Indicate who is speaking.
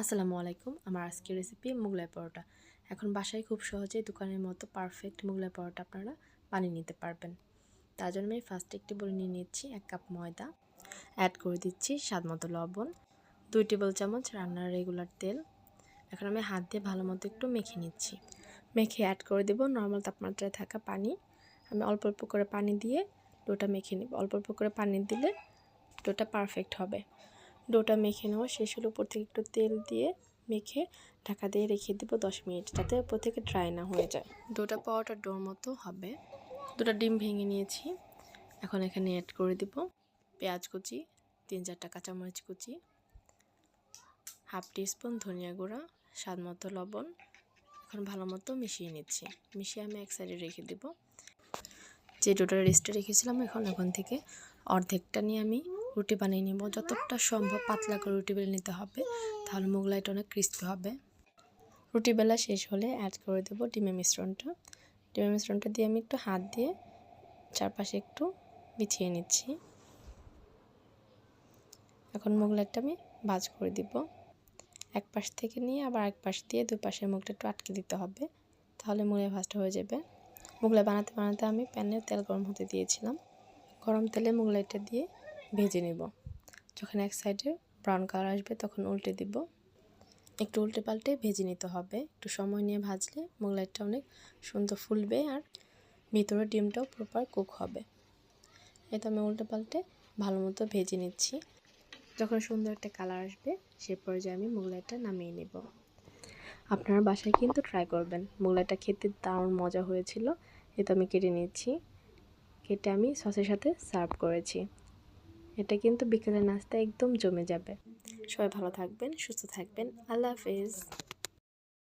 Speaker 1: আসসালামু আলাইকুম। আমার আজকের রেসিপি মোগলাই পরোটা। এখন বাসায় খুব সহজেই দোকানের মতো পারফেক্ট মোগলাই পরোটা আপনারা বানিয়ে নিতে পারবেন। তার জন্য আমি ফার্স্ট একটি বলে নিয়ে নিচ্ছি, এক কাপ ময়দা। অ্যাড করে দিচ্ছি স্বাদ মতো লবণ। দুই টেবিল চামচ রান্নার রেগুলার তেল। এখন আমি হাত দিয়ে ভালো মতো একটু মেখে নিচ্ছি। মেখে অ্যাড করে দেবো নর্মাল তাপমাত্রায় থাকা পানি। আমি অল্প অল্প করে পানি দিয়ে ডোটা মেখে নিব। অল্প অল্প করে পানি দিলে ডোটা পারফেক্ট হবে। ডোটা মেখে নেওয়া শেষ হলে উপর থেকে একটু তেল দিয়ে মেখে ঢাকা দিয়ে রেখে দেবো দশ মিনিট, যাতে উপর থেকে ড্রাই না হয়ে যায়। ডোটা পাওয়াটা ডোর মতো হবে। দুটা ডিম ভেঙে নিয়েছি। এখন এখানে অ্যাড করে দেব পেঁয়াজ কুচি, তিন চারটা কাঁচামরিচ কুচি, হাফ টিস্পুন ধনিয়া গুঁড়া, স্বাদ মতো লবণ। এখন ভালো মতো মিশিয়ে নিচ্ছি। মিশিয়ে আমি এক সাইডে রেখে দেব। যে ডোটা রেস্টে রেখেছিলাম, এখন এখন থেকে অর্ধেকটা নিয়ে আমি রুটি বানিয়ে নেব। যতটা সম্ভব পাতলা করে রুটি বেলে নিতে হবে। তাহলে মোগলাইটা অনেক ক্রিস্পি হবে। রুটি বেলা শেষ হলে অ্যাড করে দেবো ডিমের মিশ্রণটা। ডিমের মিশ্রণটা দিয়ে আমি একটু হাত দিয়ে চারপাশে একটু বিছিয়ে নিচ্ছি। এখন মোগলাইটা আমি ভাজ করে দিব। এক পাশ থেকে নিয়ে আবার এক পাশ দিয়ে দুই পাশের মুখটা একটু আটকে দিতে হবে। তাহলে মোগলাই ভাজটা হয়ে যাবে। মোগলাই বানাতে বানাতে আমি প্যানে তেল গরম হতে দিয়েছিলাম। গরম তেলে মোগলাইটা দিয়ে ভেজে নেব। যখন এক সাইডে ব্রাউন কালার আসবে, তখন উল্টে দিব। একটু উল্টে পাল্টে ভেজে নিতে হবে। একটু সময় নিয়ে ভাজলে মোগলাইটা অনেক সুন্দর ফুলবে আর ভিতরে ডিমটাও প্রপার কুক হবে। এটা আমি উল্টে পাল্টে ভালো মতো ভেজে নিচ্ছি। যখন সুন্দর একটা কালার আসবে, সে পর্যায়ে আমি মোগলাইটা নামিয়ে নেব। আপনারা বাসায় কিন্তু ট্রাই করবেন। মোগলাইটা খেতে দারুণ মজা হয়েছিল। এটা আমি কেটে নিচ্ছি। কেটে আমি সসের সাথে সার্ভ করেছি। এটা কিন্তু বিকেলের নাস্তা একদম জমে যাবে। সবাই ভালো থাকবেন সুস্থ থাকবেন। আল্লাহ হাফেজ।